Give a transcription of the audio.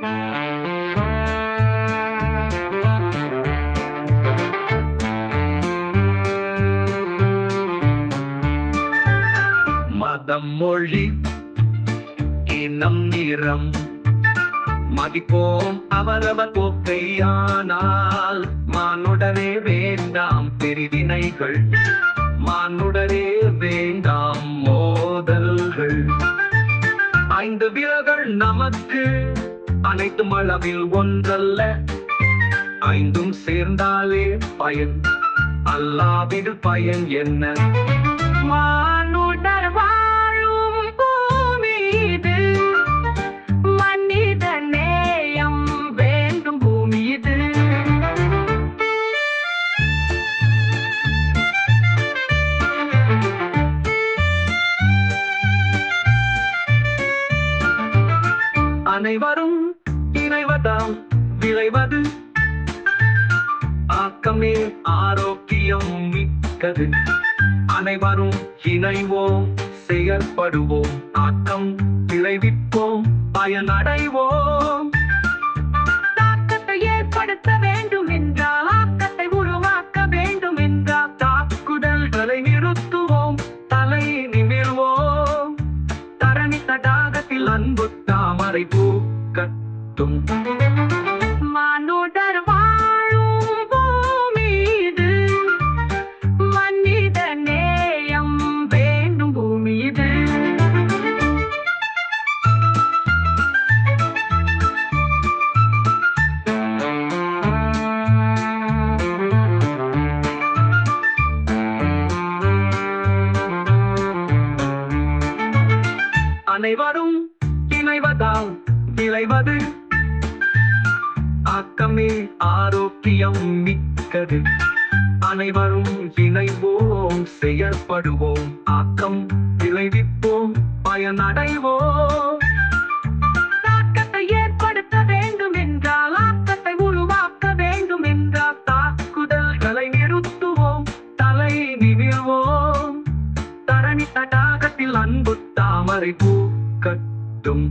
மதம் மொழி இனம் நிறம். மதிப்போம் அவரவர் போக்கையானால் மானுடனே வேண்டாம் பிரிவினைகள் மானுடனே வேண்டாம் மோதல்கள். ஐந்து விரல்கள் நமக்கு அனைத்தும் அளவில் ஒன்றல்ல. ஐந்தும் சேர்ந்தாலே பயன். அல்லாவிடு பயன் என்ன? மானுடர் வாழும் பூமி இது மனித நேயம் வேண்டும் பூமி இது அனைவரும் இறைவதாம் விரைவது. ஆக்கமே ஆரோக்கியம் மிக்கது. அனைவரும் இணைவோம் செயற்படுவோம். ஆக்கம் விளைவிப்போம் பயனடைவோம். தாக்கத்தை ஏற்படுத்த வேண்டும் என்றால் ஆக்கத்தை உருவாக்க வேண்டும் என்றால் தாக்குதல்களை நிறுத்துவோம் தலை நிமிர்வோம். தரணி தடாகத்தில் அன்பு தாமரை மட்டும் மனுடர் வாழும் பூமி இது மனித நேயம் வேண்டும் பூமிது. அனைவரும் இணைவதால் விளைவது ஆக்கமே ஆரோக்கியம் மிக்கது. அனைவரும் இணைவோம் செயற்படுவோம். ஆக்கம் விளைவிப்போம் பயனடைவோம். தாக்கத்தை ஏற்படுத்த வேண்டும் என்றால் ஆக்கத்தை உருவாக்க வேண்டும் என்றால் தாக்குதல்களை தடாகத்தில் அன்பு தாமரை பூ கட்டும்.